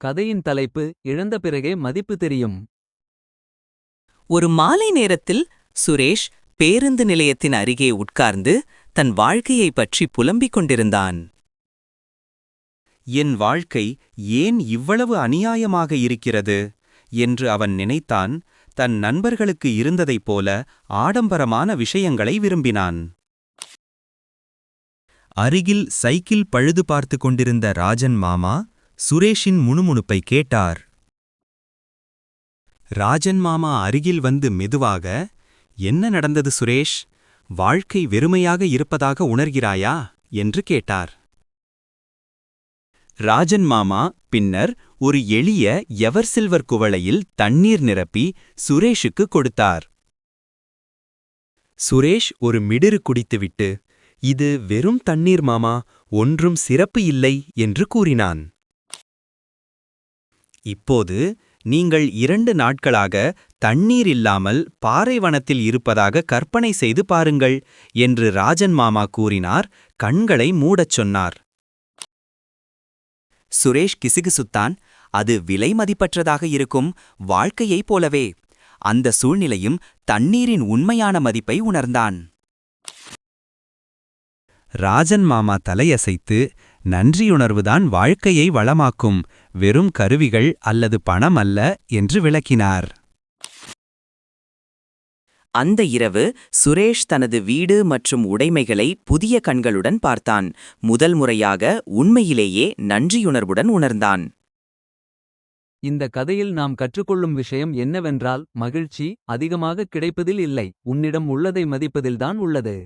கதையின் தலைப்பு இழந்த பிறகே மதிப்பு தெரியும். ஒரு மாலை நேரத்தில் சுரேஷ் பேருந்து நிலையத்தின் அருகே உட்கார்ந்து தன் வாழ்க்கையைப் பற்றி புலம்பிக் கொண்டிருந்தான். என் வாழ்க்கை ஏன் இவ்வளவு அநியாயமாக இருக்கிறது? என்று அவன் நினைத்தான் தன் நண்பர்களுக்கு இருந்ததைப் போல ஆடம்பரமான விஷயங்களை விரும்பினான். அருகில் சைக்கிள் பழுது பார்த்து கொண்டிருந்த ராஜன் மாமா சுரேஷின் முணுமுணுப்பை கேட்டார். ராஜன் மாமா அருகில் வந்து மெதுவாக என்ன நடந்தது சுரேஷ்? வாழ்க்கை வெறுமையாக இருப்பதாக உணர்கிறாயா? என்று கேட்டார். ராஜன் மாமா பின்னர் ஒரு எளிய எவர் சில்வர் குவளையில் தண்ணீர் நிரப்பி சுரேஷுக்கு கொடுத்தார். சுரேஷ் ஒரு மிடிறு குடித்துவிட்டு இது வெறும் தண்ணீர் மாமா ஒன்றும் சிறப்பு இல்லை என்று கூறினான். இப்போது நீங்கள் இரண்டு நாட்களாக தண்ணீர் இல்லாமல் பாறைவனத்தில் இருப்பதாக கற்பனை செய்து பாருங்கள் என்று ராஜன் மாமா கூறினார் கண்களை மூடச் சொன்னார். சுரேஷ் கிசுகிசுத்தான் அது விலை மதிப்பற்றதாக இருக்கும் வாழ்க்கையைப் போலவே. அந்த சூழ்நிலையும் தண்ணீரின் உண்மையான மதிப்பை உணர்ந்தான். ராஜன் மாமா தலையசைத்து நன்றியுணர்வுதான் வாழ்க்கையை வளமாக்கும் வெறும் கருவிகள் அல்லது பணம் அல்ல என்று விளக்கினார். அந்த இரவு சுரேஷ் தனது வீடு மற்றும் உடைமைகளை புதிய கண்களுடன் பார்த்தான். முதல் முறையாக உண்மையிலேயே நன்றியுணர்வுடன் உணர்ந்தான். இந்த கதையில் நாம் கற்றுக்கொள்ளும் விஷயம் என்னவென்றால் மகிழ்ச்சி அதிகமாக கிடைப்பதில் இல்லை உன்னிடம் உள்ளதை மதிப்பதில்தான் உள்ளது.